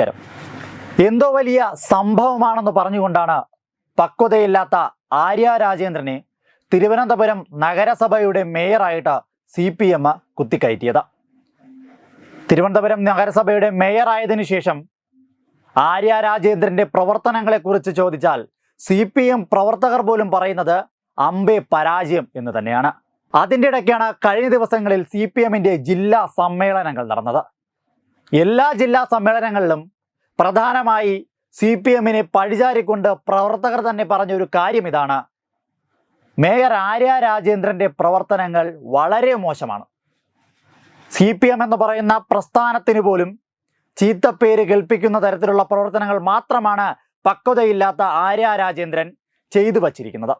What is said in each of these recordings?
നമസ്കാരം. എന്തോ വലിയ സംഭവമാണെന്ന് പറഞ്ഞുകൊണ്ടാണ് പക്വതയില്ലാത്ത ആര്യ രാജേന്ദ്രനെ തിരുവനന്തപുരം നഗരസഭയുടെ മേയറായിട്ട് സി പി എം കുത്തിക്കയറ്റിയത്. തിരുവനന്തപുരം നഗരസഭയുടെ മേയറായതിനു ശേഷം ആര്യ രാജേന്ദ്രന്റെ പ്രവർത്തനങ്ങളെക്കുറിച്ച് ചോദിച്ചാൽ സി പി എം പ്രവർത്തകർ പോലും പറയുന്നത് അമ്പെ പരാജയം എന്ന് തന്നെയാണ്. അതിന്റെ ഇടയ്ക്കാണ് കഴിഞ്ഞ ദിവസങ്ങളിൽ സി പി എമ്മിന്റെ ജില്ലാ സമ്മേളനങ്ങൾ നടന്നത്. എല്ലാ ജില്ലാ സമ്മേളനങ്ങളിലും പ്രധാനമായി സി പി എമ്മിനെ പഴിചാരിക്കൊണ്ട് പ്രവർത്തകർ തന്നെ പറഞ്ഞ ഒരു കാര്യം ഇതാണ്. മേയർ ആര്യ രാജേന്ദ്രന്റെ പ്രവർത്തനങ്ങൾ വളരെ മോശമാണ്. സി പി എം എന്ന് പറയുന്ന പ്രസ്ഥാനത്തിന് പോലും ചീത്തപ്പേര് കേൾപ്പിക്കുന്ന തരത്തിലുള്ള പ്രവർത്തനങ്ങൾ മാത്രമാണ് പക്വതയില്ലാത്ത ആര്യ രാജേന്ദ്രൻ ചെയ്തു വച്ചിരിക്കുന്നത്.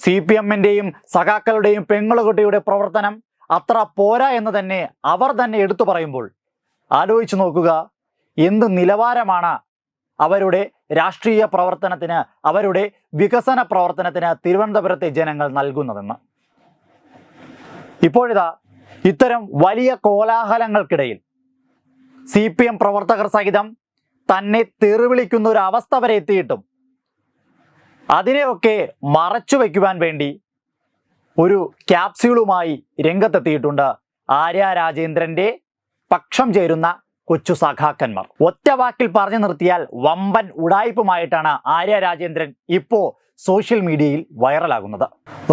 സി പി എമ്മിന്റെയും സഖാക്കളുടെയും പെങ്ങളുകുട്ടിയുടെ പ്രവർത്തനം അത്ര പോരാ എന്ന് തന്നെ അവർ തന്നെ എടുത്തു പറയുമ്പോൾ ആലോചിച്ചു നോക്കുക. എന്ത് നിലവാരമാണ് അവരുടെ രാഷ്ട്രീയ പ്രവർത്തനത്തിന് അവരുടെ വികസന പ്രവർത്തനത്തിന് തിരുവനന്തപുരത്തെ ജനങ്ങൾ നൽകുന്നതെന്ന്. ഇപ്പോഴിതാ ഇത്തരം വലിയ കോലാഹലങ്ങൾക്കിടയിൽ സി പി എം പ്രവർത്തകർ സഹിതം തന്നെ തെറിവിളിക്കുന്ന ഒരു അവസ്ഥ വരെ എത്തിയിട്ടും അതിനെയൊക്കെ മറച്ചു വയ്ക്കുവാൻ വേണ്ടി ഒരു ക്യാപ്സ്യൂളുമായി രംഗത്തെത്തിയിട്ടുണ്ട് ആര്യ രാജേന്ദ്രന്റെ പക്ഷം ചേരുന്ന കൊച്ചു സഖാക്കന്മാർ. ഒറ്റ വാക്കിൽ പറഞ്ഞു നിർത്തിയാൽ വമ്പൻ ഉടായ്പുമായിട്ടാണ് ആര്യ രാജേന്ദ്രൻ ഇപ്പോ സോഷ്യൽ മീഡിയയിൽ വൈറലാകുന്നത്.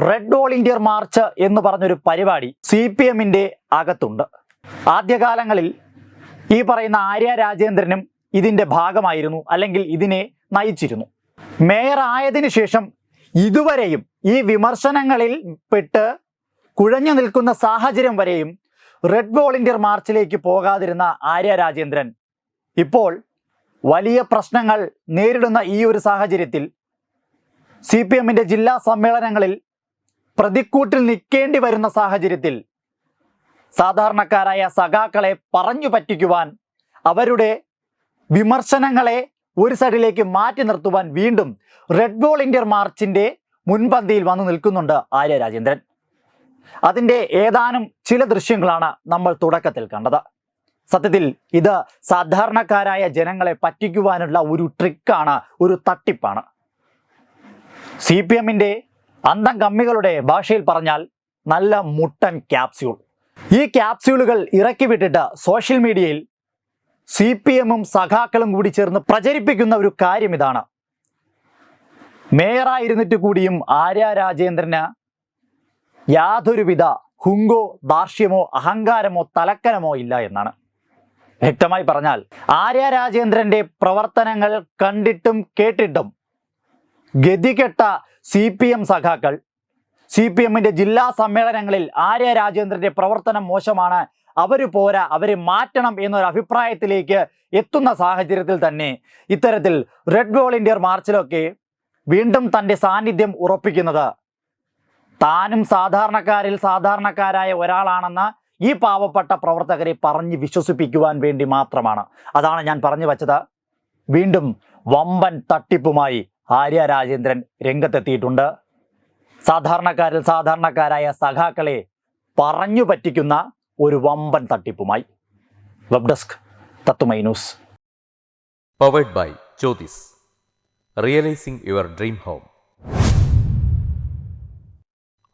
റെഡ് ഓൾ ഇന്ത്യ മാർച്ച് എന്ന് പറഞ്ഞൊരു പരിപാടി സി പി എമ്മിന്റെ അകത്തുണ്ട്. ആദ്യകാലങ്ങളിൽ ഈ പറയുന്ന ആര്യ രാജേന്ദ്രനും ഇതിന്റെ ഭാഗമായിരുന്നു അല്ലെങ്കിൽ ഇതിനെ നയിച്ചിരുന്നു. മേയർ ആയതിനു ശേഷം ഇതുവരെയും ഈ വിമർശനങ്ങളിൽ പെട്ട് കുഴഞ്ഞു നിൽക്കുന്ന സാഹചര്യം വരെയും റെഡ് വോളണ്ടിയർ മാർച്ചിലേക്ക് പോകാതിരുന്ന ആര്യ രാജേന്ദ്രൻ. ഇപ്പോൾ വലിയ പ്രശ്നങ്ങൾ നേരിടുന്ന ഈ ഒരു സാഹചര്യത്തിൽ സി പി എമ്മിന്റെ ജില്ലാ സമ്മേളനങ്ങളിൽ പ്രതിക്കൂട്ടിൽ നിൽക്കേണ്ടി വരുന്ന സാഹചര്യത്തിൽ സാധാരണക്കാരായ സഖാക്കളെ പറഞ്ഞു പറ്റിക്കുവാൻ അവരുടെ വിമർശനങ്ങളെ ഒരു സൈഡിലേക്ക് മാറ്റി നിർത്തുവാൻ വീണ്ടും റെഡ് ഇന്ത്യ മാർച്ചിന്റെ മുൻപന്തിയിൽ വന്നു നിൽക്കുന്നുണ്ട് ആര്യ രാജേന്ദ്രൻ. അതിന്റെ ഏതാനും ചില ദൃശ്യങ്ങളാണ് നമ്മൾ തുടക്കത്തിൽ കണ്ടത്. സത്യത്തിൽ ഇത് സാധാരണക്കാരായ ജനങ്ങളെ പറ്റിക്കുവാനുള്ള ഒരു ട്രിക്കാണ് ഒരു തട്ടിപ്പാണ്. സി പി എമ്മിന്റെ അന്തം കമ്മികളുടെ ഭാഷയിൽ പറഞ്ഞാൽ നല്ല മുട്ടൻ ക്യാപ്സ്യൂൾ. ഈ ക്യാപ്സ്യൂളുകൾ ഇറക്കി വിട്ടിട്ട് സോഷ്യൽ മീഡിയയിൽ സി പി എമ്മും സഖാക്കളും കൂടി ചേർന്ന് പ്രചരിപ്പിക്കുന്ന ഒരു കാര്യം ഇതാണ്. മേയറായിരുന്നിട്ട് കൂടിയും ആര്യ രാജേന്ദ്രന് യാതൊരുവിധ ഹുങ്കോ ദാർഷ്യമോ അഹങ്കാരമോ തലക്കനമോ ഇല്ല എന്നാണ്. വ്യക്തമായി പറഞ്ഞാൽ ആര്യ രാജേന്ദ്രന്റെ പ്രവർത്തനങ്ങൾ കണ്ടിട്ടും കേട്ടിട്ടും ഗതികെട്ട സി പി എം സഖാക്കൾ സി പി എമ്മിന്റെ ജില്ലാ സമ്മേളനങ്ങളിൽ ആര്യ രാജേന്ദ്രന്റെ പ്രവർത്തനം മോശമാണ് അവർ പോരാ അവരെ മാറ്റണം എന്നൊരു അഭിപ്രായത്തിലേക്ക് എത്തുന്ന സാഹചര്യത്തിൽ തന്നെ ഇത്തരത്തിൽ റെഡ് ഇന്ത്യ മാർച്ചിലൊക്കെ വീണ്ടും തന്റെ സാന്നിധ്യം ഉറപ്പിക്കുന്നത് താനും സാധാരണക്കാരിൽ സാധാരണക്കാരായ ഒരാളാണെന്ന ഈ പാവപ്പെട്ട പ്രവർത്തകരെ പറഞ്ഞ് വിശ്വസിപ്പിക്കുവാൻ വേണ്ടി മാത്രമാണ്. അതാണ് ഞാൻ പറഞ്ഞു വച്ചത്. വീണ്ടും വമ്പൻ തട്ടിപ്പുമായി ആര്യ രാജേന്ദ്രൻ രംഗത്തെത്തിയിട്ടുണ്ട്. സാധാരണക്കാരിൽ സാധാരണക്കാരായ സഖാക്കളെ പറഞ്ഞു പറ്റിക്കുന്ന ഒരു വമ്പൻ തട്ടിപ്പുമായി. വെബ് ഡെസ്ക് തത്തുമൈ news. Powered by Jyothis realising your dream home